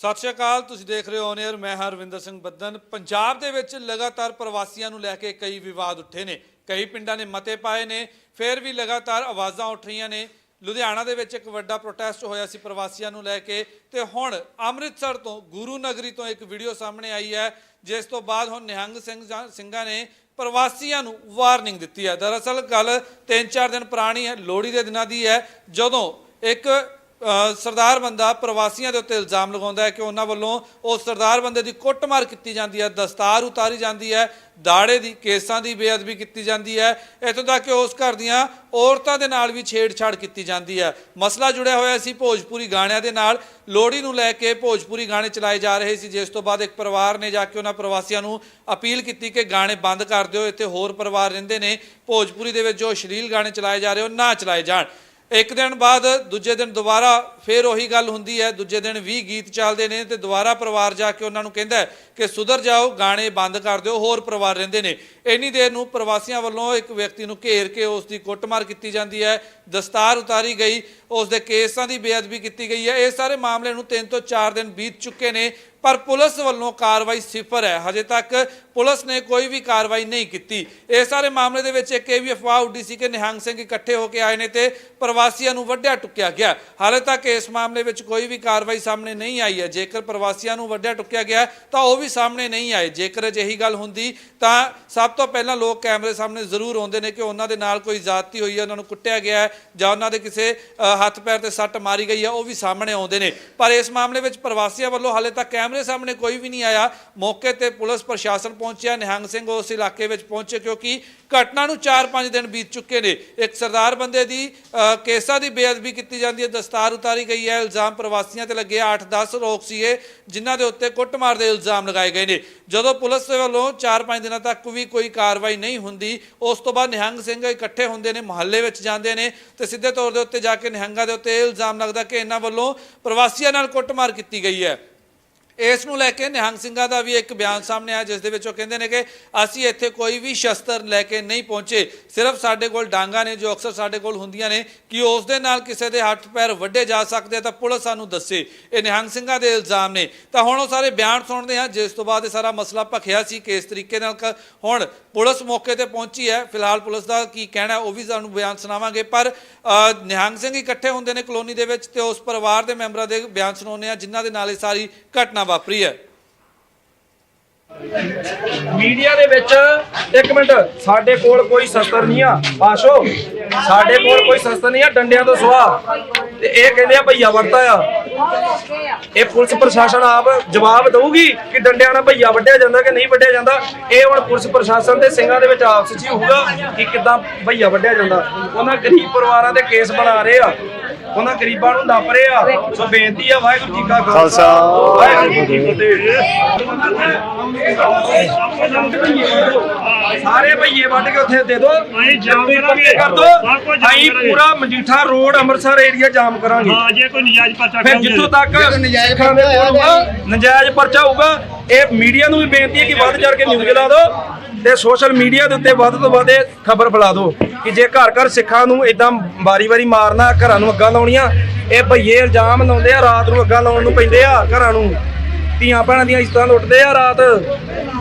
ਸਤਿ ਸ਼੍ਰੀ ਅਕਾਲ, ਤੁਸੀਂ ਦੇਖ ਰਹੇ ਹੋ ਔਨ ਮੈਂ ਹਰਵਿੰਦਰ ਸਿੰਘ ਬੱਦਨ। ਪੰਜਾਬ ਦੇ ਵਿੱਚ ਲਗਾਤਾਰ ਪ੍ਰਵਾਸੀਆਂ ਨੂੰ ਲੈ ਕੇ ਕਈ ਵਿਵਾਦ ਉੱਠੇ ਨੇ, ਕਈ ਪਿੰਡਾਂ ਨੇ ਮਤੇ ਪਾਏ ਨੇ, ਫਿਰ ਵੀ ਲਗਾਤਾਰ ਆਵਾਜ਼ਾਂ ਉੱਠ ਰਹੀਆਂ ਨੇ। ਲੁਧਿਆਣਾ ਦੇ ਵਿੱਚ ਇੱਕ ਵੱਡਾ ਪ੍ਰੋਟੈਸਟ ਹੋਇਆ ਸੀ ਪ੍ਰਵਾਸੀਆਂ ਨੂੰ ਲੈ ਕੇ, ਤੇ ਹੁਣ ਅੰਮ੍ਰਿਤਸਰ ਤੋਂ, ਗੁਰੂ ਨਗਰੀ ਤੋਂ ਇੱਕ ਵੀਡੀਓ ਸਾਹਮਣੇ ਆਈ ਹੈ, ਜਿਸ ਤੋਂ ਬਾਅਦ ਹੁਣ ਨਿਹੰਗ ਸਿੰਘ ਜਾਂ- ਸਿੰਘਾਂ ਨੇ ਪ੍ਰਵਾਸੀਆਂ ਨੂੰ ਵਾਰਨਿੰਗ ਦਿੱਤੀ ਹੈ। ਦਰਅਸਲ ਗੱਲ 3-4 ਦਿਨ ਪੁਰਾਣੀ ਹੈ, ਲੋਹੜੀ ਦੇ ਦਿਨਾਂ ਦੀ ਹੈ, ਜਦੋਂ ਇੱਕ ਸਰਦਾਰ ਬੰਦਾ ਪ੍ਰਵਾਸੀਆਂ ਦੇ ਉੱਤੇ ਇਲਜ਼ਾਮ ਲਗਾਉਂਦਾ ਹੈ ਕਿ ਉਹਨਾਂ ਵੱਲੋਂ ਉਹ ਸਰਦਾਰ ਬੰਦੇ ਦੀ ਕੁੱਟਮਾਰ ਕੀਤੀ ਜਾਂਦੀ ਹੈ, ਦਸਤਾਰ ਉਤਾਰੀ ਜਾਂਦੀ ਹੈ, ਦਾੜੇ ਦੀ, ਕੇਸਾਂ ਦੀ ਬੇਅਦਬੀ ਕੀਤੀ ਜਾਂਦੀ ਹੈ, ਇੱਥੋਂ ਤੱਕ ਕਿ ਉਸ ਘਰ ਦੀਆਂ ਔਰਤਾਂ ਦੇ ਨਾਲ ਵੀ ਛੇੜਛਾੜ ਕੀਤੀ ਜਾਂਦੀ ਹੈ। ਮਸਲਾ ਜੁੜਿਆ ਹੋਇਆ ਸੀ ਭੋਜਪੁਰੀ ਗਾਣਿਆਂ ਦੇ ਨਾਲ। ਲੋਹੜੀ ਨੂੰ ਲੈ ਕੇ ਭੋਜਪੁਰੀ ਗਾਣੇ ਚਲਾਏ ਜਾ ਰਹੇ ਸੀ। ਜਿਸ ਤੋਂ ਬਾਅਦ ਇੱਕ ਪਰਿਵਾਰ ਨੇ ਜਾ ਕੇ ਉਹਨਾਂ ਪ੍ਰਵਾਸੀਆਂ ਨੂੰ ਅਪੀਲ ਕੀਤੀ ਕਿ ਗਾਣੇ ਬੰਦ ਕਰ ਦਿਓ। ਇੱਥੇ ਹੋਰ ਪਰਿਵਾਰ ਰਹਿੰਦੇ ਨੇ। ਭੋਜਪੁਰੀ ਦੇ ਵਿੱਚ ਜੋ ਅਸ਼ਲੀਲ ਗਾਣੇ ਚਲਾਏ ਜਾ ਰਹੇ ਉਹ ਨਾ ਚਲਾਏ ਜਾਣ। ਇੱਕ ਦਿਨ ਬਾਅਦ, ਦੂਜੇ ਦਿਨ ਦੁਬਾਰਾ ਫੇਰ ਉਹੀ ਗੱਲ ਹੁੰਦੀ ਹੈ। ਦੂਜੇ ਦਿਨ ਵੀ ਗੀਤ ਚੱਲਦੇ ਨੇ ਤੇ ਦੁਬਾਰਾ ਪਰਿਵਾਰ ਜਾ ਕੇ ਉਹਨਾਂ ਨੂੰ ਕਹਿੰਦਾ ਕਿ ਸੁਧਰ ਜਾਓ, ਗਾਣੇ ਬੰਦ ਕਰ ਦਿਓ, ਹੋਰ ਪਰਿਵਾਰ ਰਹਿੰਦੇ ਨੇ। ਇੰਨੀ ਦੇਰ ਨੂੰ ਪ੍ਰਵਾਸੀਆਂ ਵੱਲੋਂ ਇੱਕ ਵਿਅਕਤੀ ਨੂੰ ਘੇਰ ਕੇ ਉਸ ਦੀ ਕੁੱਟਮਾਰ ਕੀਤੀ ਜਾਂਦੀ ਹੈ। ਦਸਤਾਰ ਉਤਾਰੀ ਗਈ, ਉਸ ਦੇ ਕੇਸਾਂ ਦੀ ਬੇਅਦਬੀ ਕੀਤੀ ਗਈ ਹੈ। ਇਹ ਸਾਰੇ ਮਾਮਲੇ ਨੂੰ 3 ਤੋਂ 4 ਦਿਨ ਬੀਤ ਚੁੱਕੇ ਨੇ। ਪਰ ਪੁਲਿਸ ਵੱਲੋਂ ਕਾਰਵਾਈ ਸਿਫਰ ਹੈ। ਹਜੇ ਤੱਕ ਪੁਲਿਸ ਨੇ ਕੋਈ ਵੀ ਕਾਰਵਾਈ ਨਹੀਂ ਕੀਤੀ। ਇਹ ਸਾਰੇ ਮਾਮਲੇ ਦੇ ਵਿੱਚ ਇੱਕ ਇਹ ਵੀ ਅਫਵਾਹ ਉੱਡੀ ਸੀ ਕਿ ਨਿਹੰਗ ਸਿੰਘ ਇਕੱਠੇ ਹੋ ਕੇ ਆਏ ਨੇ ਤੇ ਪ੍ਰਵਾਸੀਆਂ ਨੂੰ ਵੱਢਿਆ ਟੁੱਕਿਆ ਗਿਆ। ਹਾਲੇ ਤੱਕ ਇਸ ਮਾਮਲੇ ਵਿੱਚ ਕੋਈ ਵੀ ਕਾਰਵਾਈ ਸਾਹਮਣੇ ਨਹੀਂ ਆਈ ਹੈ। ਜੇਕਰ ਪ੍ਰਵਾਸੀਆਂ ਨੂੰ ਵੱਢਿਆ ਟੁੱਕਿਆ ਗਿਆ, ਤਾਂ ਉਹ ਵੀ ਸਾਹਮਣੇ ਨਹੀਂ ਆਏ। ਜੇਕਰ ਅਜਿਹੀ ਗੱਲ ਹੁੰਦੀ, ਤਾਂ ਸਭ ਤੋਂ ਪਹਿਲਾਂ ਲੋਕ ਕੈਮਰੇ ਸਾਹਮਣੇ ਜ਼ਰੂਰ ਆਉਂਦੇ ਨੇ ਕਿ ਉਹਨਾਂ ਦੇ ਨਾਲ ਕੋਈ ਜਾਤੀ ਹੋਈ ਹੈ, ਉਹਨਾਂ ਨੂੰ ਕੁੱਟਿਆ ਗਿਆ ਜਾਂ ਉਹਨਾਂ ਦੇ ਕਿਸੇ ਹੱਥ ਪੈਰ ਤੇ ਸੱਟ ਮਾਰੀ ਗਈ ਹੈ, ਉਹ ਵੀ ਸਾਹਮਣੇ ਆਉਂਦੇ ਨੇ। ਪਰ ਇਸ ਮਾਮਲੇ ਵਿੱਚ ਪ੍ਰਵਾਸੀਆਂ ਵੱਲੋਂ ਹਾਲੇ ਤੱਕ ਕੈਮਰੇ ਸਾਹਮਣੇ ਕੋਈ ਵੀ ਨਹੀਂ ਆਇਆ। ਮੌਕੇ ਤੇ ਪੁਲਿਸ ਪ੍ਰਸ਼ਾਸਨ ਪਹੁੰਚਿਆ। ਨਿਹੰਗ ਸਿੰਘ ਉਸ ਇਲਾਕੇ ਵਿੱਚ ਪਹੁੰਚੇ ਕਿਉਂਕਿ ਘਟਨਾ ਨੂੰ 4-5 ਦਿਨ ਬੀਤ ਚੁੱਕੇ ਨੇ। ਇੱਕ ਸਰਦਾਰ ਬੰਦੇ ਦੀ ਕੇਸਾਂ ਦੀ ਬੇਅਦਬੀ ਕੀਤੀ ਜਾਂਦੀ ਹੈ। ਦਸਤਾਰ ਉਤਾਰੀ ਗਈ ਹੈ। ਇਲਜ਼ਾਮ ਪ੍ਰਵਾਸੀਆਂ ਤੇ ਲੱਗੇ 8-10 ਲੋਕ ਸੀਗੇ, ਜਿਨ੍ਹਾਂ ਦੇ ਉੱਤੇ ਕੁੱਟਮਾਰ ਦੇ ਇਲਜ਼ਾਮ ਲਗਾਏ ਗਏ ਨੇ। ਜਦੋਂ ਪੁਲਿਸ ਦੇ ਵੱਲੋਂ 4-5 ਦਿਨਾਂ ਤੱਕ ਵੀ ਕੋਈ ਕਾਰਵਾਈ ਨਹੀਂ ਹੁੰਦੀ, ਉਸ ਤੋਂ ਬਾਅਦ ਨਿਹੰਗ ਸਿੰਘ ਇਕੱਠੇ ਹੁੰਦੇ ਨੇ, ਮੁਹੱਲੇ ਵਿੱਚ ਜਾਂਦੇ ਨੇ ਤੇ ਸਿੱਧੇ ਤੌਰ ਦੇ ਉੱਤੇ ਜਾ ਕੇ ਨਿਹੰਗਾਂ ਦੇ ਉੱਤੇ ਇਹ ਇਲਜ਼ਾਮ ਲੱਗਦਾ ਕਿ ਇਹਨਾਂ ਵੱਲੋਂ ਪ੍ਰਵਾਸੀਆਂ ਨਾਲ ਕੁੱਟਮਾਰ ਕੀਤੀ ਗਈ ਹੈ। ਇਸ ਨੂੰ ਲੈ ਕੇ ਨਿਹੰਗ ਸਿੰਘਾਂ ਦਾ ਵੀ ਇੱਕ ਬਿਆਨ ਸਾਹਮਣੇ ਆਇਆ, ਜਿਸ ਦੇ ਵਿੱਚ ਉਹ ਕਹਿੰਦੇ ਨੇ ਕਿ ਅਸੀਂ ਇੱਥੇ ਕੋਈ ਵੀ ਸ਼ਸਤਰ ਲੈ ਕੇ ਨਹੀਂ ਪਹੁੰਚੇ, ਸਿਰਫ ਸਾਡੇ ਕੋਲ ਡਾਂਗਾ ਨੇ, ਜੋ ਅਕਸਰ ਸਾਡੇ ਕੋਲ ਹੁੰਦੀਆਂ ਨੇ, ਕਿ ਉਸ ਦੇ ਨਾਲ ਕਿਸੇ ਦੇ ਹੱਥ ਪੈਰ ਵੱਡੇ ਜਾ ਸਕਦੇ ਤਾਂ ਪੁਲਿਸ ਸਾਨੂੰ ਦੱਸੇ। ਇਹ ਨਿਹੰਗ ਸਿੰਘਾਂ ਦੇ ਇਲਜ਼ਾਮ ਨੇ। ਤਾਂ ਹੁਣ ਉਹ ਸਾਰੇ ਬਿਆਨ ਸੁਣਦੇ ਹਾਂ ਜਿਸ ਤੋਂ ਬਾਅਦ ਇਹ ਸਾਰਾ ਮਸਲਾ ਭਖਿਆ ਸੀ ਕਿ ਇਸ ਤਰੀਕੇ ਨਾਲ ਕ- ਹੁਣ ਪੁਲਿਸ ਮੌਕੇ ਤੇ ਪਹੁੰਚੀ ਹੈ। ਫਿਲਹਾਲ ਪੁਲਿਸ ਦਾ ਕੀ ਕਹਿਣਾ, ਉਹ ਵੀ ਸਾਨੂੰ ਬਿਆਨ ਸੁਣਾਵਾਂਗੇ। ਪਰ ਨਿਹੰਗ ਸਿੰਘ ਇਕੱਠੇ ਹੁੰਦੇ ਨੇ ਕਲੋਨੀ ਦੇ ਵਿੱਚ ਤੇ ਉਸ ਪਰਿਵਾਰ ਦੇ ਮੈਂਬਰਾਂ ਦੇ ਬਿਆਨ ਸੁਣਾਉਂਦੇ ਆ, ਜਿਨ੍ਹਾਂ ਦੇ ਨਾਲ ਇਹ ਸਾਰੀ ਘਟਨਾ ਵਾਪਰੀ ਹੈ। ਮੀਡੀਆ ਦੇ ਵਿੱਚ ਇੱਕ ਮਿੰਟ, ਸਾਡੇ ਕੋਲ ਕੋਈ ਸ਼ਸਤਰ ਨਹੀਂ ਆ। ਪਾਸ਼ੋ ਸਾਡੇ ਕੋਲ ਕੋਈ ਸ਼ਸਤਰ ਨਹੀਂ ਆ, ਡੰਡਿਆਂ ਤੋਂ ਸਵਾ ਤੇ ਇਹ ਕਹਿੰਦੇ ਆ ਭਈਆ ਵਰਤਾ ਆ। ਇਹ ਪੁਲਿਸ ਪ੍ਰਸ਼ਾਸਨ ਆਪ ਜਵਾਬ ਦਊਗੀ ਕਿ ਡੰਡਿਆਂ ਨਾਲ ਭਈਆ ਵੱਢਿਆ ਜਾਂਦਾ ਕਿ ਨਹੀਂ ਵੱਢਿਆ ਜਾਂਦਾ। ਇਹ ਹੁਣ ਪੁਲਿਸ ਪ੍ਰਸ਼ਾਸਨ ਤੇ ਸਿੰਘਾਂ ਦੇ ਵਿੱਚ ਆਪਸ ਵਿੱਚ ਹੋਊਗਾ ਕਿ ਕਿੱਦਾਂ ਭਈਆ ਵੱਢਿਆ ਜਾਂਦਾ। ਉਹਨਾਂ ਗਰੀਬ ਪਰਿਵਾਰਾਂ ਦੇ ਕੇਸ ਬਣਾ ਰਹੇ ਆ। ਉਹਨਾਂ ਗਰੀਬਾਂ ਨੂੰ ਨੱਪ ਰਹੇ ਆ। ਸੋ ਬੇਨਤੀ ਆ ਵਾਹਿਗੁਰੂ ਜੀ ਕਾ ਖਾਲਸਾ। ਵਾਹਿਗੁਰੂ ਜੀ ਕੀ ਫਤਿਹ। ਸਾਰੇ ਭਈਏ ਵੱਢ ਕੇ ਉੱਥੇ ਦੇ ਦੋ ਅਸੀਂ ਜਾਮ ਤੁਸੀਂ ਕਰਾਂਗੇ। ਪੱਕੇ ਕਰ ਦੋ ਜਾਮ ਅਸੀਂ। ਪੂਰਾ ਮਜੀਠਾ ਰੋਡ ਅੰਮ੍ਰਿਤਸਰ ਏਰੀਆ ਜਾਮ ਕਰਾਂਗੇ। ਹਾਂ ਜੇ ਕੋਈ ਨਜਾਇਜ਼ ਪਰਚਾ ਫਿਰ ਜਿੱਥੋਂ ਤੱਕ ਦੇ ਕੋਲ ਹੋਊਗਾ, ਨਜਾਇਜ਼ ਪਰਚਾ ਹੋਊਗਾ ਇਹ ਮੀਡੀਆ ਨੂੰ ਵੀ ਬੇਨਤੀ ਹੈ ਕਿ ਵੱਧ ਚੜ ਕੇ ਨਿਊਜ਼ ਲਾ ਦਿਓ। ਤੇ ਸੋਸ਼ਲ ਮੀਡੀਆ ਦੇ ਉੱਤੇ ਵੱਧ ਤੋਂ ਵੱਧ ਖਬਰ ਫੈਲਾ ਦਿਓ ਕਿ ਜੇ ਘਰ ਘਰ ਸਿੱਖਾਂ ਨੂੰ ਇਦਾਂ ਵਾਰੀ-ਵਾਰੀ ਮਾਰਨਾ, ਘਰਾਂ ਨੂੰ ਅੱਗਾਂ ਲਾਉਣੀਆਂ, ਇਹ ਭਈਏ ਇਲਜ਼ਾਮ ਲਾਉਂਦੇ ਆ, ਰਾਤ ਨੂੰ ਅੱਗਾਂ ਲਾਉਣ ਨੂੰ ਪੈਂਦੇ ਆ ਘਰਾਂ ਨੂੰ। ਧੀਆਂ ਭੈਣਾਂ ਦੀਆਂ ਇੱਜ਼ਤਾਂ ਲੁੱਟਦੇ ਆ ਰਾਤ,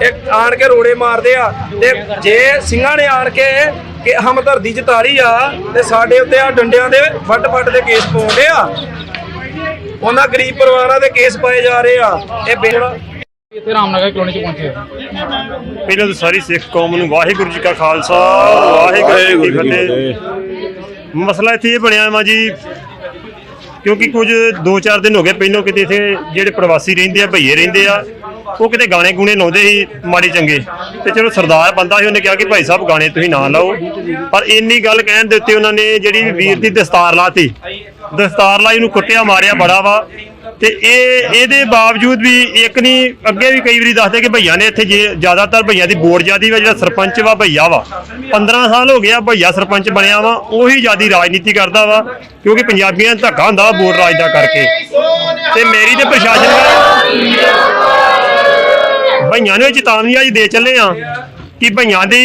ਇਹ ਆਣ ਕੇ ਰੋੜੇ ਮਾਰਦੇ ਆ। ਤੇ ਜੇ ਸਿੰਘਾਂ ਨੇ ਆਣ ਕੇ ਕਿ ਹਮਦਰਦੀ ਜਤਾਰੀ ਆ, ਤੇ ਸਾਡੇ ਉੱਤੇ ਆ ਡੰਡਿਆਂ ਦੇ ਵੱਡ ਵੱਡ ਦੇ ਕੇਸ ਪਾਉਂਦੇ ਆ। ਉਹਨਾਂ ਗਰੀਬ ਪਰਿਵਾਰਾਂ ਦੇ ਕੇਸ ਪਾਏ ਜਾ ਰਹੇ ਆ। ਇਹ ਬੇੜਾ ਇੱਥੇ ਰਾਮਨਗਰ ਕਲੋਨੀ ਚ ਪਹੁੰਚੇ ਪਹਿਲਾਂ ਤਾਂ ਸਾਰੀ ਸਿੱਖ ਕੌਮ ਨੂੰ ਵਾਹਿਗੁਰੂ ਜੀ ਕਾ ਖਾਲਸਾ ਵਾਹਿਗੁਰੂ ਜੀ ਕੀ ਫਤਿਹ। ਮਸਲਾ ਇੱਥੇ ਇਹ ਬਣਿਆ ਵਾ ਜੀ ਕਿਉਂਕਿ ਕੁਝ 2-4 ਦਿਨ ਹੋ ਗਏ ਪਹਿਲਾਂ ਕਿਤੇ ਇੱਥੇ ਜਿਹੜੇ ਪ੍ਰਵਾਸੀ ਰਹਿੰਦੇ ਆ ਭਈਏ ਰਹਿੰਦੇ ਆ ਉਹ ਕਿਤੇ ਗਾਣੇ ਗੂਣੇ ਲਾਉਂਦੇ ਸੀ ਮਾੜੀ ਚੰਗੇ। ਤੇ ਚਲੋ ਸਰਦਾਰ ਬੰਦਾ ਸੀ ਉਹਨੇ ਕਿਹਾ ਕਿ ਭਾਈ ਸਾਹਿਬ ਗਾਣੇ ਤੁਸੀਂ ਨਾ ਲਾਓ। ਪਰ ਇੰਨੀ ਗੱਲ ਕਹਿਣ ਦੇ ਉੱਤੇ ਉਹਨਾਂ ਨੇ ਜਿਹੜੀ ਵੀਰ ਦੀ ਦਸਤਾਰ ਲਾਤੀ ਦਸਤਾਰ ਲਾਈ ਨੂੰ ਕੁੱਟਿਆ ਮਾਰਿਆ ਬੜਾ ਵਾ। ਤੇ ਇਹ ਇਹਦੇ ਬਾਵਜੂਦ ਵੀ ਇੱਕ ਨਹੀਂ ਅੱਗੇ ਵੀ ਕਈ ਵਾਰੀ ਦੱਸਦੇ ਕਿ ਭਈਆ ਨੇ ਇੱਥੇ ਜੇ ਜ਼ਿਆਦਾਤਰ ਭਈਆ ਦੀ ਬੋਰਡ ਜਿਆਦੀ ਵਾ, ਜਿਹੜਾ ਸਰਪੰਚ ਵਾ, ਭਈਆ ਵਾ। 15 ਸਾਲ ਹੋ ਗਿਆ ਭਈਆ ਸਰਪੰਚ ਬਣਿਆ ਵਾ, ਉਹੀ ਜਿਆਦੀ ਰਾਜਨੀਤੀ ਕਰਦਾ ਵਾ, ਕਿਉਂਕਿ ਪੰਜਾਬੀਆਂ ਦਾ ਧੱਕਾ ਹੁੰਦਾ ਵਾ ਬੋਰਡ ਰਾਜ ਦਾ ਕਰਕੇ। ਤੇ ਮੇਰੀ ਤੇ ਪ੍ਰਸ਼ਾਸਨ ਭਈਆਂ ਨੂੰ ਇਹ ਚੇਤਾਵਨੀ ਅੱਜ ਦੇ ਚੱਲੇ ਆ ਕਿ ਭਈਆਂ ਦੀ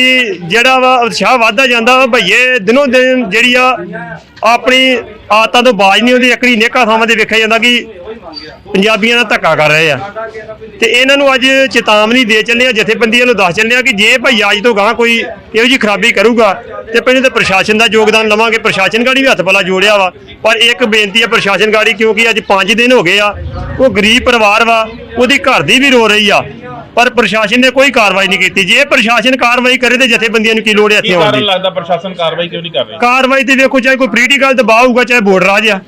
ਜਿਹੜਾ ਵਾ ਉਤਸ਼ਾਹ ਵਧਦਾ ਜਾਂਦਾ ਵਾ, ਭਈਏ ਦਿਨੋਂ ਦਿਨ ਜਿਹੜੀ ਆ, ਆਪਣੀ ਆਦਤਾਂ ਤੋਂ ਬਾਜ ਨਹੀਂ ਹੁੰਦੀ ਇਕੜੀ ਨੇਕਾ ਥਾਵਾਂ ਤੇ ਵੇਖਿਆ ਜਾਂਦਾ ਕਿ ਪੰਜਾਬੀਆਂ ਨਾਲ ਧੱਕਾ ਕਰ ਰਹੇ ਆ। ਤੇ ਇਹਨਾਂ ਨੂੰ ਅੱਜ ਚੇਤਾਵਨੀ ਦੇ ਚੱਲੇ ਆ ਜਥੇਬੰਦੀਆਂ ਨੂੰ ਦੱਸ ਚੱਲੇ ਆ ਕਿ ਜੇ ਭਾਈ ਅੱਜ ਤੋਂ ਗਾਂ ਕੋਈ ਇਹੋ ਜੀ ਖਰਾਬੀ ਕਰੂਗਾ ਤੇ ਪਹਿਲੇ ਤਾਂ ਪ੍ਰਸ਼ਾਸਨ ਦਾ ਯੋਗਦਾਨ ਲਵਾਂਗੇ ਪ੍ਰਸ਼ਾਸਨ ਗਾੜੀ ਵੀ ਹੱਥ ਪਲਾ ਜੋੜਿਆ ਵਾ। ਪਰ ਇੱਕ ਬੇਨਤੀ ਹੈ ਪ੍ਰਸ਼ਾਸਨ ਗਾੜੀ ਕਿਉਂਕਿ ਅੱਜ 5 ਦਿਨ ਹੋ ਗਏ ਆ ਉਹ ਗਰੀਬ ਪਰਿਵਾਰ ਵਾ ਉਹਦੀ ਘਰ ਦੀ ਵੀ ਰੋ ਰਹੀ ਆ। ਪਰ ਪ੍ਰਸ਼ਾਸਨ ਨੇ ਕੋਈ ਕਾਰਵਾਈ ਨਹੀਂ ਕੀਤੀ। ਜੇ ਪ੍ਰਸ਼ਾਸਨ ਕਾਰਵਾਈ ਕਰੇ ਤੇ ਜਥੇਬੰਦੀਆਂ ਨੂੰ ਕੀ ਲੋੜ ਹੈ ਇੱਥੇ ਆਉਣ ਕਾਰਨ ਦੀ? ਲੱਗਦਾ ਪ੍ਰਸ਼ਾਸਨ ਕਾਰਵਾਈ ਕਿਉਂ ਨਹੀਂ ਕਰ ਰਿਹਾ? ਕਾਰਵਾਈ ਤੇ ਵੇਖੋ ਚਾਹੇ ਕੋਈ ਪੋਲੀਟੀਕਲ ਦਬਾਅ ਹੋਊਗਾ ਚਾਹੇ ਵੋਟ ਰਾਜ ਆ।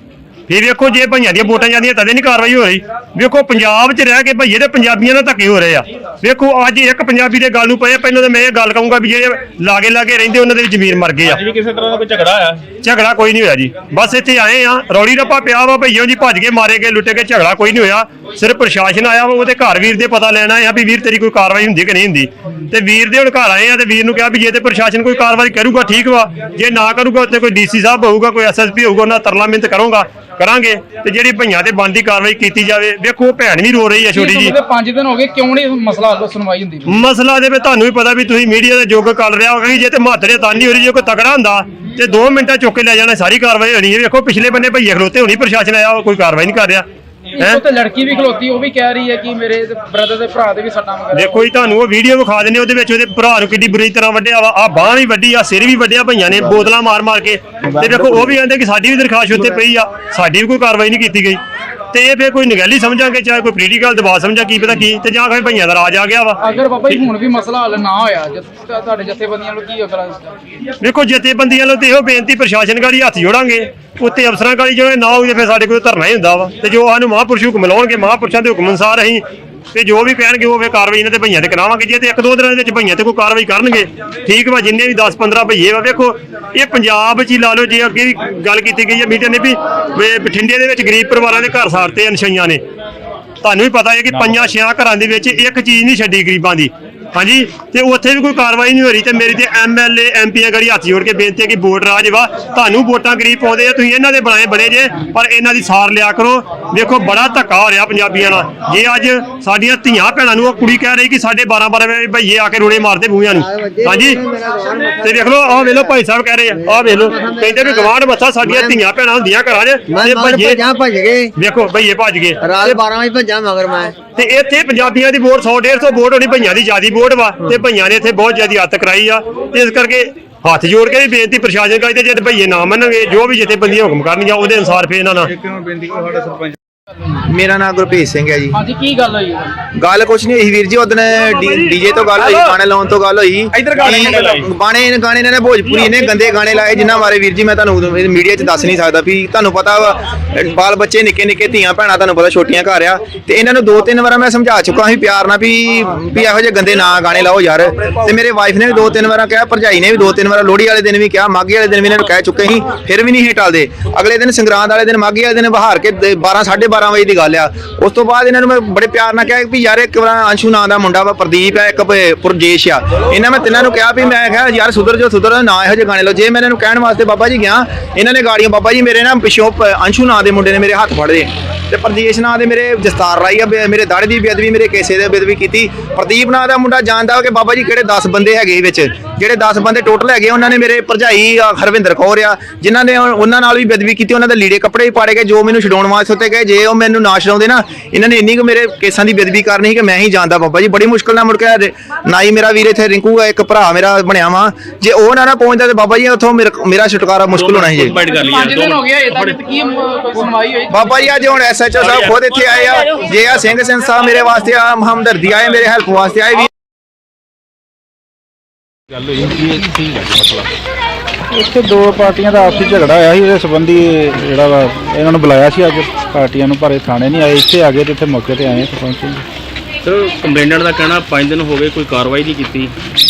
ਫਿਰ ਵੇਖੋ ਜੇ ਭਈਆਂ ਦੀਆਂ ਵੋਟਾਂ ਜਾਂਦੀਆਂ ਤਦੇ ਨਹੀਂ ਕਾਰਵਾਈ ਹੋ ਰਹੀ। ਵੇਖੋ ਪੰਜਾਬ 'ਚ ਰਹਿ ਕੇ ਭਈਏ ਤੇ ਪੰਜਾਬੀਆਂ ਨਾਲ ਧੱਕੇ ਹੋ ਰਹੇ ਆ। ਵੇਖੋ ਅੱਜ ਇੱਕ ਪੰਜਾਬੀ ਦੇ ਗੱਲ ਨੂੰ ਪਏ ਆ, ਪਹਿਲਾਂ ਤਾਂ ਮੈਂ ਇਹ ਗੱਲ ਕਹੂੰਗਾ ਵੀ ਜਿਹੜੇ ਲਾਗੇ ਲਾਗੇ ਰਹਿੰਦੇ ਉਹਨਾਂ ਦੇ ਵੀ ਜ਼ਮੀਰ ਮਰ ਗਏ ਆ। ਅੱਜ ਵੀ ਕਿਸੇ ਤਰ੍ਹਾਂ ਦਾ ਕੋਈ ਝਗੜਾ ਆਇਆ ਝਗੜਾ ਕੋਈ ਨਹੀਂ ਹੋਇਆ ਜੀ। ਬਸ ਇੱਥੇ ਆਏ ਆ ਰੌਲੀ ਰੱਪਾ ਪਿਆ ਵਾ ਭਈਓ ਜੀ ਭੱਜ ਕੇ ਮਾਰੇ ਗਏ ਲੁੱਟੇ ਗਏ ਝਗੜਾ ਕੋਈ ਨਹੀਂ ਹੋਇਆ। ਸਿਰਫ ਪ੍ਰਸ਼ਾਸਨ ਆਇਆ ਵਾ ਉਹਦੇ ਘਰ ਵੀਰ ਦੇ ਪਤਾ ਲੈਣਾ ਆ ਵੀ ਵੀਰ ਤੇਰੀ ਕੋਈ ਕਾਰਵਾਈ ਹੁੰਦੀ ਕਿ ਨਹੀਂ ਹੁੰਦੀ। ਤੇ ਵੀਰ ਦੇ ਹੁਣ ਘਰ ਆਏ ਆ ਤੇ ਵੀਰ ਨੂੰ ਕਿਹਾ ਵੀ ਜੇ ਤੇ ਪ੍ਰਸ਼ਾਸਨ ਕੋਈ ਕਾਰਵਾਈ ਕਰੂਗਾ ਠੀਕ ਵਾ। ਜੇ ਨਾ ਕਰੂਗਾ ਉੱਥੇ ਕੋਈ ਡੀਸੀ ਸਾਹਿਬ ਹੋਊਗਾ ਕੋਈ ਐਸਐਸਪੀ ਹੋਊਗਾ ਉਹਨਾਂ ਤਰਲਾ ਮਿੰਤ ਕਰੂੰਗਾ। ਕਰਾਂਗੇ ਤੇ ਜਿਹੜੀ ਭਈਆਂ ਤੇ ਬੰਦੀ ਕਾਰਵਾਈ ਕੀਤੀ ਜਾਵੇ ਵੇਖੋ ਭੈਣ ਵੀ ਰੋ ਰਹੀ ਆ ਛੋਟੀ ਜੀ 5 ਦਿਨ ਹੋ ਗਏ ਕਿਉਂ ਨਹੀਂ ਮਸਲਾ ਹੱਲ ਸੁਣਵਾਈ ਹੁੰਦੀ? ਮਸਲਾ ਦੇ ਵਿੱਚ ਤੁਹਾਨੂੰ ਵੀ ਪਤਾ ਵੀ ਤੁਸੀਂ ਮੀਡੀਆ ਦਾ ਯੁੱਗ ਕਰ ਰਿਹਾ ਹੋਗਾ ਜੇ ਤੇ ਮਾਤਰੇ ਤਾਂ ਨਹੀਂ ਹੋ ਰਹੀ ਜੇ ਕੋਈ ਤਗੜਾ ਹੁੰਦਾ ਤੇ 2 ਮਿੰਟਾਂ ਚੁੱਕ ਕੇ ਲੈ ਜਾਣਾ ਸਾਰੀ ਕਾਰਵਾਈ ਹੋਣੀ ਹੈ। ਵੇਖੋ ਪਿਛਲੇ ਬੰਨੇ ਭਈਏ ਖਲੋਤੇ ਹੋਣੀ ਪ੍ਰਸ਼ਾਸਨ ਆਇਆ ਕੋਈ ਕਾਰਵਾਈ ਨਹੀਂ ਕਰ ਰਿਹਾ। ਹੈਂ ਇੱਕ ਤੇ ਲੜਕੀ ਵੀ ਖਲੋਤੀ ਉਹ ਵੀ ਕਹਿ ਰਹੀ ਹੈ ਕਿ ਮੇਰੇ ਬ੍ਰਦਰ ਦੇ ਭਰਾ ਦੇ ਵੀ ਸੱਟਾਂ ਵਗੈਰਾ। ਦੇਖੋ ਜੀ ਤੁਹਾਨੂੰ ਉਹ ਵੀਡੀਓ ਵਿਖਾ ਦਿੰਦੇ ਉਹਦੇ ਵਿੱਚ ਉਹਦੇ ਭਰਾ ਨੂੰ ਕਿੰਨੀ ਬੁਰੀ ਤਰ੍ਹਾਂ ਵੱਢਿਆ ਵਾ। ਆ ਬਾਹ ਵੀ ਵੱਡੀ ਆ ਸਿਰ ਵੀ ਵੱਢਿਆ ਭਈਆਂ ਨੇ ਬੋਤਲਾਂ ਮਾਰ ਮਾਰ ਕੇ। ਤੇ ਦੇਖੋ ਉਹ ਵੀ ਕਹਿੰਦੇ ਕਿ ਸਾਡੀ ਵੀ ਦਰਖਾਸਤ ਉੱਤੇ ਪਈ ਆ ਸਾਡੀ ਵੀ ਕੋਈ ਕਾਰਵਾਈ ਨਹੀਂ ਕੀਤੀ ਗਈ। ਤੇ ਇਹ ਫੇਰ ਕੋਈ ਨਿਗਹਿਲੀ ਸਮਝਾਂਗੇ ਚਾਹੇ ਕੋਈ ਪੋਲੀਟੀਕਲ ਦਬਾਅ ਸਮਝਾਂ ਕੀ ਪਤਾ ਕੀ ਤੇ ਜਾਂ ਫਿਰ ਭਈਆਂ ਦਾ ਰਾਜ ਆ ਗਿਆ ਵਾ। ਅਗਰ ਬਾਬਾ ਜੀ ਹੁਣ ਵੀ ਮਸਲਾ ਹੱਲ ਨਾ ਹੋਇਆ ਤਾਂ ਤੁਹਾਡੇ ਜਥੇਬੰਦੀਆਂ ਨੂੰ ਕੀ ਅਗਲਾ ਵੇਖੋ ਜਥੇਬੰਦੀਆਂ ਨੂੰ ਤੇ ਇਹੋ ਬੇਨਤੀ ਪ੍ਰਸ਼ਾਸਨ ਗਾੜੀ ਹੱਥ ਜੋੜਾਂਗੇ ਉੱਤੇ ਅਫਸਰਾਂ ਗਾੜੀ ਜਿਹੜੇ ਨਾ ਹੋਵੇ ਫਿਰ ਸਾਡੇ ਕੋਲ ਧਰਨਾ ਹੀ ਹੁੰਦਾ ਵਾ ਤੇ ਜੋ ਸਾਨੂੰ ਮਹਾਂਪੁਰਸ਼ ਹੁਕਮ ਲਾਉਣਗੇ ਮਹਾਂਪੁਰਸ਼ਾਂ ਦੇ ਹੁਕਮ ਅਨੁਸਾਰ ਅਸੀਂ ਤੇ ਜੋ ਵੀ ਕਹਿਣਗੇ ਉਹ ਫੇ ਕਾਰਵਾਈ ਇਹਨਾਂ ਤੇ ਭਈਆਂ ਤੇ ਕਰਾਵਾਂਗੇ ਜੇ। ਤੇ ਇੱਕ ਦੋ ਦਿਨਾਂ ਦੇ ਵਿੱਚ ਭਈਆਂ ਤੇ ਕੋਈ ਕਾਰਵਾਈ ਕਰਨਗੇ। ਠੀਕ ਵਾ, ਜਿੰਨੇ ਵੀ 10 15 ਭਈਏ ਵਾ, ਵੇਖੋ, ਇਹ ਪੰਜਾਬ 'ਚ ਹੀ ਲਾ ਲਓ, ਜੇ ਅੱਗੇ ਵੀ ਗੱਲ ਕੀਤੀ ਗਈ ਹੈ ਮੀਡੀਆ ਨੇ ਵੀ ਵੀ ਬਠਿੰਡੇ ਦੇ ਵਿੱਚ ਗਰੀਬ ਪਰਿਵਾਰਾਂ ਦੇ ਘਰ ਸਾੜਤੇ ਅਨਸ਼ਈਆਂ ਨੇ। ਤੁਹਾਨੂੰ ਵੀ ਪਤਾ ਹੈ ਕਿ ਪੰਜਾਂ ਛਿਆਂ ਘਰਾਂ ਦੇ ਵਿੱਚ ਇੱਕ ਚੀਜ਼ ਨਹੀਂ ਛੱਡੀ ਗਰੀਬਾਂ ਦੀ। ਹਾਂਜੀ ਤੇ ਉੱਥੇ ਵੀ ਕੋਈ ਕਾਰਵਾਈ ਨਹੀਂ ਹੋ ਰਹੀ ਤੇ ਮੇਰੀ ਤੇ ਐਮਐਲਏ ਐਮਪੀਆਂ ਗੜੀ ਹੱਥ ਜੋੜ ਕੇ ਬੇਨਤੀ ਹੈ ਕਿ ਵੋਟ ਰਾਜ ਵਾ। ਤੁਹਾਨੂੰ ਵੋਟਾਂ ਗਰੀਬ ਪਾਉਂਦੇ ਆ ਤੁਸੀਂ ਇਹਨਾਂ ਦੇ ਬਣਾਏ ਬੜੇ ਜੇ ਪਰ ਇਹਨਾਂ ਦੀ ਸਾਰ ਲਿਆ ਕਰੋ। ਵੇਖੋ ਬੜਾ ਧੱਕਾ ਹੋ ਰਿਹਾ ਪੰਜਾਬੀਆਂ ਨਾਲ। ਜੇ ਅੱਜ ਸਾਡੀਆਂ ਧੀਆਂ ਭੈਣਾਂ ਨੂੰ ਉਹ ਕੁੜੀ ਕਹਿ ਰਹੀ ਕਿ ਸਾਡੇ 12 12 ਵਜੇ ਭਈਏ ਆ ਕੇ ਰੋੜੇ ਮਾਰਦੇ ਬੂਹਿਆਂ ਨੂੰ। ਹਾਂਜੀ? ਤੇ ਵੇਖ ਲਓ ਆਹ ਵੇਖ ਲਓ ਭਾਈ ਸਾਹਿਬ ਕਹਿ ਰਹੇ ਆ ਆਹ ਵੇਖ ਲਓ ਕਹਿੰਦੇ ਵੀ ਗਵਾਂਢ ਮੱਥਾ ਸਾਡੀਆਂ ਧੀਆਂ ਭੈਣਾਂ ਹੁੰਦੀਆਂ ਘਰਾਂ 'ਚ ਤੇ ਭਈਏ ਭੱਜਾਂ ਭੱਜ ਗਏ। ਵੇਖੋ ਭਈਏ ਭੱਜ ਗਏ। ਰਾਤ 12 ਵਜੇ ਭੱਜਾਂ ਮਗਰ ਮੈਂ। ਤੇ ਇੱਥੇ ਪੰਜਾਬੀਆਂ ਦੀ ਵੋਟ 100 150 ਵੋਟ ਹੋਣੀ ਭਈਆਂ ਦੀ ਜਿਆਦੀ ਵੋਟ ਵਾ ਤੇ ਭਈਆਂ ਨੇ ਇੱਥੇ ਬਹੁਤ ਜ਼ਿਆਦਾ ਹੱਤ ਕਰਾਈ ਆ। ਇਸ ਕਰਕੇ ਹੱਥ ਜੋੜ ਕੇ ਵੀ ਬੇਨਤੀ ਪ੍ਰਸ਼ਾਸਨ ਕਰੀ ਤੇ ਜੇ ਭਈਏ ਨਾ ਮੰਨਣਗੇ, ਜੋ ਵੀ ਜਿੱਥੇ ਬੰਦੀਆਂ ਹੁਕਮ ਕਰਨਗੀਆਂ, ਉਹਦੇ ਅਨੁਸਾਰ ਫੇਰ ਇਹਨਾਂ ਨਾਲ ਮੇਰਾ ਨਾਮ ਗੁਰਪ੍ਰੀਤ ਸਿੰਘ ਹੈ ਜੀ। ਹਾਂਜੀ ਕੀ ਗੱਲ ਹੋਈ? ਹੈ? ਗੱਲ ਕੁਛ ਨਹੀਂ ਹੋਈ ਵੀਰ ਜੀ ਉਦੋਂ ਡੀਜੇ ਤੋਂ ਗੱਲ ਹੋਈ ਗਾਣੇ ਲਾਉਣ ਤੋਂ ਗੱਲ ਹੋਈ। ਇੱਧਰ ਗਾਣੇ ਕਿ ਕਿਹਨੇ ਲਾਏ? ਬਾਣੇ ਗਾਣੇ ਇਹਨਾਂ ਨੇ ਭੋਜਪੁਰੀ ਨੇ ਗੰਦੇ ਗਾਣੇ ਲਾਏ ਜਿਨ੍ਹਾਂ ਬਾਰੇ ਵੀਰ ਜੀ ਮੈਂ ਤੁਹਾਨੂੰ ਮੀਡੀਆ 'ਚ ਦੱਸ ਨਹੀਂ ਸਕਦਾ ਵੀ ਤੁਹਾਨੂੰ ਪਤਾ ਵਾ ਬਾਲ ਬੱਚੇ ਨਿੱਕੇ ਨਿੱਕੇ ਧੀਆਂ ਭੈਣਾਂ ਤੁਹਾਨੂੰ ਪਤਾ ਛੋਟੀਆਂ ਘਰ ਆ ਤੇ ਇਹਨਾਂ ਨੂੰ ਦੋ ਤਿੰਨ ਵਾਰ ਮੈਂ ਸਮਝਾ ਚੁੱਕਾ ਸੀ ਪਿਆਰ ਨਾਲ ਵੀ ਵੀ ਇਹੋ ਜਿਹੇ ਗੰਦੇ ਨਾ ਗਾਣੇ ਲਾਓ ਯਾਰ। ਤੇ ਮੇਰੇ ਵਾਈਫ ਨੇ ਵੀ ਦੋ ਤਿੰਨ ਵਾਰਾਂ ਕਿਹਾ ਭਰਜਾਈ ਨੇ ਵੀ ਦੋ ਤਿੰਨ ਵਾਰ ਲੋਹੜੀ ਵਾਲੇ ਦਿਨ ਵੀ ਕਿਹਾ ਮਾਘੀ ਵਾਲੇ ਦਿਨ ਵੀ ਇਹਨਾਂ ਨੂੰ ਕਹਿ ਚੁੱਕੇ ਸੀ ਫਿਰ ਵੀ ਨਹੀਂ ਇਹ ਟਲਦੇ ਅਗਲੇ ਦਿਨ ਸੰਗਰਾਂਦ ਵਾਲੇ ਦਿਨ ਮਾਘੀ ਵਾਲੇ ਦਿਨ ਬਹਾਰ ਕੇ 12 12:30 ਵਜੇ ਦੀ ਗੱਲ ਆ। ਉਸ ਤੋਂ ਬਾਅਦ ਇਹਨਾਂ ਨੂੰ ਮੈਂ ਬੜੇ ਪਿਆਰ ਨਾਲ ਕਿਹਾ ਵੀ ਯਾਰ ਇੱਕ ਵਾਰ ਅੰਸ਼ੂ ਨਾਂ ਦਾ ਮੁੰਡਾ ਵਾ, ਪ੍ਰਦੀਪ ਆ, ਇੱਕ ਪੁਰਜੇਸ਼ ਆ। ਇਹਨਾਂ ਮੈਂ ਤਿੰਨਾਂ ਨੂੰ ਕਿਹਾ ਵੀ ਮੈਂ ਕਿਹਾ, ਯਾਰ ਸੁਧਰ ਜੋ ਸੁਧਰ ਨਾ ਇਹੋ ਜਿਹੇ ਗਾਣੇ ਲਓ। ਜੇ ਮੈਂ ਇਹਨਾਂ ਨੂੰ ਕਹਿਣ ਵਾਸਤੇ ਬਾਬਾ ਜੀ ਗਿਆ, ਇਹਨਾਂ ਨੇ ਗਾੜੀਆਂ, ਬਾਬਾ ਜੀ ਮੇਰੇ ਨਾ ਪਿਛੋਂ ਅੰਸ਼ੂ ਨਾਂ ਦੇ ਮੁੰਡੇ ਨੇ ਮੇਰੇ ਹੱਥ ਫੜ ਲਏ। ਤੇ ਪ੍ਰਦੇਸ਼ ਨਾਂ ਦੇ ਮੇਰੇ ਦਸਤਾਰ ਲਾਈ ਆ ਮੇਰੇ ਦਾੜੀ ਦੀ ਬੇਅਦਬੀ ਮੇਰੇ ਕੇਸੇ ਦੇ ਬੇਅਦਬੀ ਕੀਤੀ। ਪ੍ਰਦੀਪ ਨਾਂ ਦਾ ਮੁੰਡਾ ਜਾਣਦਾ ਕਿ ਬਾਬਾ ਜੀ ਕਿਹੜੇ 10 ਬੰਦੇ ਹੈਗੇ ਵਿੱਚ। ਜਿਹੜੇ 10 ਬੰਦੇ ਟੋਟਲ ਹੈਗੇ ਉਹਨਾਂ ਨੇ ਮੇਰੇ ਭਰਜਾਈ ਹਰਵਿੰਦਰ ਕੌਰ ਆ ਜਿਨ੍ਹਾਂ ਨੇ ਉਹ- ਉਹਨਾਂ ਨਾਲ ਵੀ ਬੇਅਦਬੀ ਕੀਤੀ ਉਹਨਾਂ ਦੇ ਲੀੜੇ ਕੱਪੜੇ ਵੀ ਪਾੜੇ ਗਏ ਜੋ ਮੈਨੂੰ ਛਡਾਉਣ ਵਾਸਤੇ ਉੱਤੇ ਗਏ। ਜੇ ਉਹ ਮੈਨੂੰ ਨਾ ਛਡਾਉਂਦੇ ਨਾ ਇਹਨਾਂ ਨੇ ਇੰਨੀ ਕੁ ਮੇਰੇ ਕੇਸਾਂ ਦੀ ਬੇਅਦਬੀ ਕਰਨੀ ਸੀ ਕਿ ਮੈਂ ਹੀ ਜਾਣਦਾ ਬਾਬਾ ਜੀ। ਬੜੀ ਮੁਸ਼ਕਲ ਨਾਲ ਮੁੜ ਕੇ ਰ- ਨਾਈ ਮੇਰਾ ਵੀਰ ਇੱਥੇ ਰਿੰਕੂ ਆ ਇੱਕ ਭਰਾ ਮੇਰਾ ਬਣਿਆ ਵਾ। ਜੇ ਉਹ ਨਾ ਨਾ ਪਹੁੰਚਦਾ ਤੇ ਬਾਬਾ ਜੀ ਉੱਥੋਂ ਮੇਰਾ ਮੇਰਾ ਛੁਟਕਾਰਾ ਮੁਸ਼ਕਲ ਹੋਣਾ ਸੀ। ਜੀ ਬਾਈਟ ਕਰ ਲਈ ਪੰਜ ਦਿਨ ਹੋ ਗਏ ਅਜੇ ਤੱਕ ਕੀ ਅਮ, ਕੋਈ ਸੁਣਵਾਈ ਹੋਈ? ਬਾਬਾ ਜੀ ਅੱਜ ਹੁਣ ਐਸਐਚਓ ਸਾਹਿਬ ਖੁਦ ਇੱਥੇ ਆਏ ਆ। ਜੇ ਆ ਸਿੰਘ ਸਿੰਘ ਸਾਹਿਬ ਮੇਰੇ ਵਾਸਤੇ ਆ ਹਮਦਰਦੀ ਆਏ ਮੇਰੇ ਹੈਲਪ ਵਾਸਤੇ ਆਏ ਵੀ। ਇੱਥੇ ਦੋ ਪਾਰਟੀਆਂ ਦਾ ਆਪਸੀ ਝਗੜਾ ਹੋਇਆ ਸੀ ਇਹਦੇ ਸੰਬੰਧੀ ਜਿਹੜਾ ਵਾ ਇਹਨਾਂ ਨੂੰ ਬੁਲਾਇਆ ਸੀ ਅੱਜ ਪਾਰਟੀਆਂ ਨੂੰ ਪਰ ਇਹ ਥਾਣੇ ਨਹੀਂ ਆਏ ਇੱਥੇ ਆ ਗਏ ਤੇ ਇੱਥੇ ਮੌਕੇ ਤੇ ਆਏ ਤੇ ਪਹੁੰਚੇ ਜੀ। ਸਰ ਕੰਪਲੇਨਰ ਦਾ ਕਹਿਣਾ 5 ਦਿਨ ਹੋ ਗਏ ਕੋਈ ਕਾਰਵਾਈ ਨਹੀਂ ਕੀਤੀ।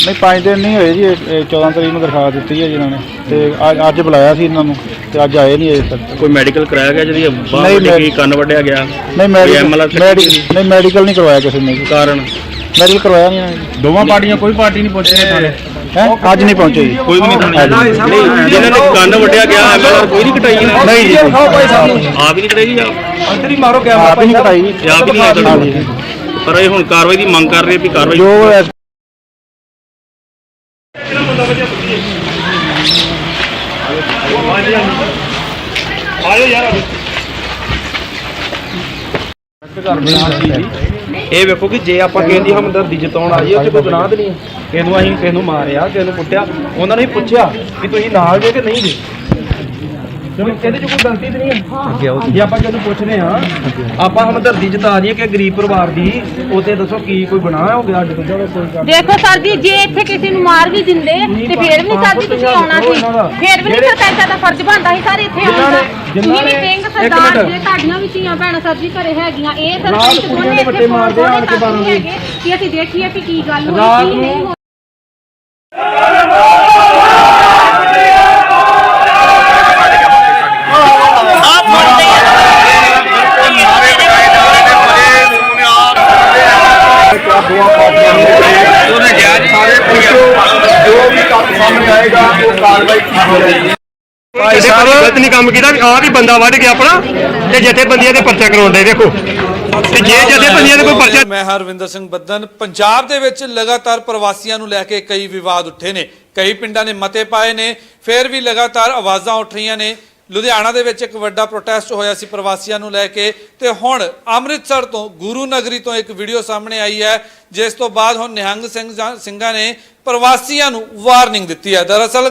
ਨਹੀਂ ਪੰਜ ਦਿਨ ਨਹੀਂ ਹੋਏ ਜੀ ਇਹ- ਇਹ 14 ਤਰੀਕ ਨੂੰ ਦਰਖਾਸਤ ਦਿੱਤੀ ਹੈ ਜਿਨ੍ਹਾਂ ਨੇ ਤੇ ਅੱਜ- ਅੱਜ ਬੁਲਾਇਆ ਸੀ ਇਹਨਾਂ ਨੂੰ ਤੇ ਅੱਜ ਆਏ ਨਹੀਂ ਅਜੇ ਤੱਕ। ਕੋਈ ਮੈਡੀਕਲ ਕਰਾਇਆ ਗਿਆ ਜਿਹਦੀ ਬਾਹ ਨਹੀਂ, ਮੈਂ- ਕੰਨ ਵੱਢਿਆ ਗਿਆ? ਨਹੀਂ ਕੋਈ MLR ਮੈਡੀਕਲ ਨਹੀਂ ਮੈਡੀਕਲ ਨਹੀਂ ਕਰਵਾਇਆ ਕਿਸੇ ਨੇ ਜੀ। ਕਾਰਨ? ਮੈਡੀਕਲ ਕਰਵਾਇਆ ਨਹੀਂ ਇਹਨਾਂ ਨੇ। ਦੋਵਾਂ ਪਾਰਟੀਆਂ ਕੋਈ ਪਾਰਟੀ ਨਹੀਂ ਪਹੁੰਚੀ ਥਾਣੇ ਹੈ? ਅੱਜ ਨਹੀਂ ਪਹੁੰਚੇ ਜੀ। ਕੋਈ ਵੀ ਨਹੀਂ ਥਾਣੇ ਨਹੀਂ ਜਿਹਨਾਂ ਨੇ ਕੰਨ ਵੱਢਿਆ ਗਿਆ ਐਮਐਲਆਰ ਕੋਈ ਨਹੀਂ ਕਟਾਈ? ਨਹੀਂ ਜੀ। ਆਪ ਹੀ ਨਹੀਂ ਕਟਾਈ ਜੀ ਆਪ। ਅੰਦਰ ਹੀ ਮਾਰੋ ਕਿਆ ਆਪ ਹੀ ਨਹੀਂ ਕਟਾਈ ਜੀ। ਆਪ ਹੀ ਨਹੀਂ ਹਾਂਜੀ। ਪਰ ਇਹ ਹੁਣ ਕਾਰਵਾਈ ਦੀ ਮੰਗ ਕਰ ਰਹੇ ਵੀ ਕਾਰਵਾਈ ਜੋ ਆਇਓ ਯਾਰ। ਕਰਦੇ ਹਾਂ ਜੀ ਇਹ ਵੇਖੋ ਕਿ ਜੇ ਆਪਾਂ ਕਿਸੇ ਦੀ ਹਮਦਰਦੀ ਜਤਾਉਣ ਆਈਏ ਜਾਈਏ ਕੋਈ ਗੁਨਾਹ ਨਹੀਂ ਹੈ। ਕਿਸੇ ਨੂੰ ਅਸੀਂ ਕਿਸੇ ਨੂੰ ਮਾਰਿਆ, ਕਿਸੇ ਨੂੰ ਕੁੱਟਿਆ, ਉਹਨਾਂ ਨੇ ਹੀ ਪੁੱਛਿਆ ਕਿ ਤੁਸੀਂ ਨਾਲ ਜੇ ਕਿ ਨਹੀਂ ਜੇ। ਕਿਉਂ ਇਹਦੇ 'ਚ ਕੋਈ ਗਲਤੀ ਤਾਂ ਨਹੀਂ ਹੈ। ਜੇ ਆਪਾਂ ਜਦੋਂ ਪੁੱਛਦੇ ਹਾਂ ਆਪਾਂ ਹਮਦਰਦੀ ਜਤਾ ਦਈਏ ਕਿ ਗਰੀਬ ਪਰਿਵਾਰ ਦੀ ਉਹਤੇ ਦੱਸੋ ਕੀ ਕੋਈ ਗੁਨਾਹ ਹੋ ਗਿਆ ਤੋਂ ਚਲੋ ਕੋਈ ਗੱਲ ਦੇਖੋ ਸਰ ਜੀ ਜੇ ਇੱਥੇ ਕਿਸੇ ਨੂੰ ਮਾਰ ਵੀ ਦਿੰਦੇ ਤੇ ਫੇਰ ਵੀ ਸਰ ਜੀ ਤੁਸੀਂ ਆਉਣਾ ਸੀ। ਫੇਰ ਵੀ ਨਹੀਂ ਸਰਪੰਚਾਂ ਦਾ ਫਰਜ਼ ਬਣਦਾ ਸੀ ਸਰ ਇੱਥੇ ਆਉਣ ਦਾ। ਤੁਸੀਂ ਵੀ ਸਿੰਘ ਸਰਦਾਰ ਜੇ ਤੁਹਾਡੀਆਂ ਵੀ ਧੀਆਂ ਭੈਣਾਂ ਸਰ ਜੀ ਘਰੇ ਹੈਗੀਆਂ ਇਹ ਸਰਪੰਚ ਦੋਨੇ ਇੱਥੇ ਮਾਰਦੇ ਆ ਕੇ ਹੈਗੇ ਕਿ ਅਸੀਂ ਦੇਖੀਏ ਕਿ ਕੀ ਗੱਲ ਹੋਈ ਕੀ ਨਹੀਂ ਹੋਈ। ਇਹਦੇ ਪਰ ਗਲਤ ਨਹੀਂ ਕੰਮ ਕੀਤਾ ਆਪ ਹੀ ਬੰਦਾ ਵੱਢ ਗਿਆ ਆਪਣਾ ਤੇ ਜਥੇਬੰਦੀਆਂ ਦੇ ਪਰਚਾ ਕਰਾਉਂਦੇ ਦੇਖੋ। ਤੇ ਜੇ ਜਥੇਬੰਦੀਆਂ ਦੇ ਕੋਈ ਪਰਚਾ ਮੈਂ ਹਰਵਿੰਦਰ ਸਿੰਘ ਬੱਦਨ ਪੰਜਾਬ ਦੇ ਵਿੱਚ ਲਗਾਤਾਰ ਪ੍ਰਵਾਸੀਆਂ ਨੂੰ ਲੈ ਕੇ ਕਈ ਵਿਵਾਦ ਉੱਠੇ ਨੇ। ਕਈ ਪਿੰਡਾਂ ਨੇ ਮਤੇ ਪਾਏ ਨੇ ਫਿਰ ਵੀ ਲਗਾਤਾਰ ਆਵਾਜ਼ਾਂ ਉੱਠ ਰਹੀਆਂ ਨੇ। ਲੁਧਿਆਣਾ ਦੇ ਵਿੱਚ ਇੱਕ ਵੱਡਾ ਪ੍ਰੋਟੈਸਟ ਹੋਇਆ ਸੀ ਪ੍ਰਵਾਸੀਆਂ ਨੂੰ ਲੈ ਕੇ ਤੇ ਹੁਣ ਅੰਮ੍ਰਿਤਸਰ ਤੋਂ ਗੁਰੂ ਨਗਰੀ ਤੋਂ ਇੱਕ ਵੀਡੀਓ ਸਾਹਮਣੇ ਆਈ ਹੈ ਜਿਸ ਤੋਂ ਬਾਅਦ ਹੁਣ ਨਿਹੰਗ ਸਿੰਘ ਸਿੰਘਾਂ ਨੇ ਪ੍ਰਵਾਸੀਆਂ ਨੂੰ ਵਾਰਨਿੰਗ ਦਿੱਤੀ ਹੈ। ਦਰਅਸਲ